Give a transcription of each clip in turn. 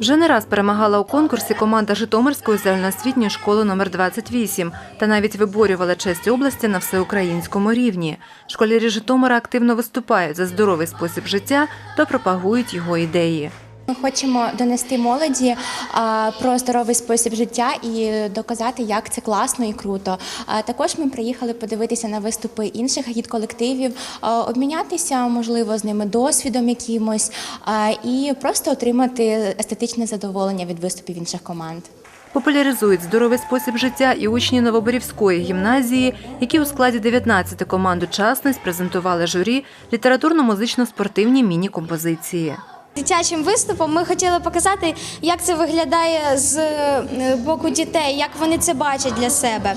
Вже не раз перемагала у конкурсі команда Житомирської загальноосвітньої школи номер 28 та навіть виборювала честь області на всеукраїнському рівні. Школярі Житомира активно виступають за здоровий спосіб життя та пропагують його ідеї. Ми хочемо донести молоді про здоровий спосіб життя і доказати, як це класно і круто. Також ми приїхали подивитися на виступи інших агіт-колективів, обмінятися, можливо, з ними досвідом якимось і просто отримати естетичне задоволення від виступів інших команд. Популяризують здоровий спосіб життя і учні Новоборівської гімназії, які у складі 19 команд учасниць презентували журі літературно-музично-спортивні міні-композиції. Дитячим виступом ми хотіли показати, як це виглядає з е, боку дітей, як вони це бачать для себе.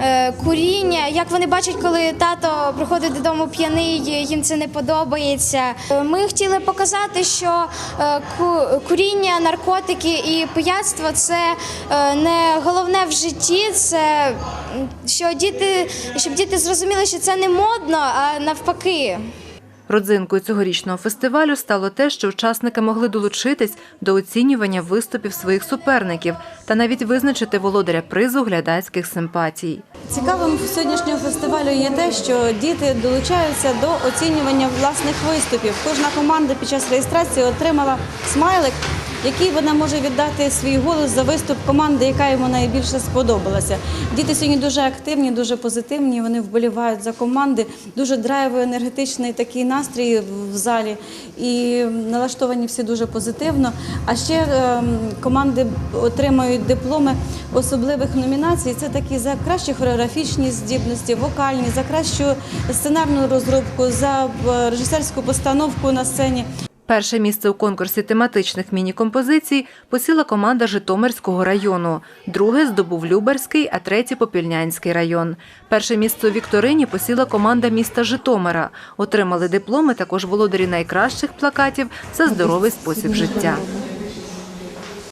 Е, Куріння, як вони бачать, коли тато приходить додому п'яний, їм це не подобається. Е, Ми хотіли показати, що куріння, наркотики і пияцтво це не головне в житті. Це що діти, щоб діти зрозуміли, що це не модно, а навпаки. Родзинкою цьогорічного фестивалю стало те, що учасники могли долучитись до оцінювання виступів своїх суперників та навіть визначити володаря призу глядацьких симпатій. Цікавим сьогоднішнього фестивалю є те, що діти долучаються до оцінювання власних виступів. Кожна команда під час реєстрації отримала смайлик, який вона може віддати свій голос за виступ команди, яка йому найбільше сподобалася. Діти сьогодні дуже активні, дуже позитивні. Вони вболівають за команди. Дуже драйвовий, енергетичний такий настрій в залі, і налаштовані всі дуже позитивно. А ще ем, команди отримають дипломи особливих номінацій. Це такі за кращі хореографічні здібності, вокальні, за кращу сценарну розробку, за е, режисерську постановку на сцені. Перше місце у конкурсі тематичних міні-композицій посіла команда Житомирського району. Друге здобув Люберський, а третє Попільнянський район. Перше місце у вікторині посіла команда міста Житомира. Отримали дипломи також володарі найкращих плакатів за здоровий спосіб життя.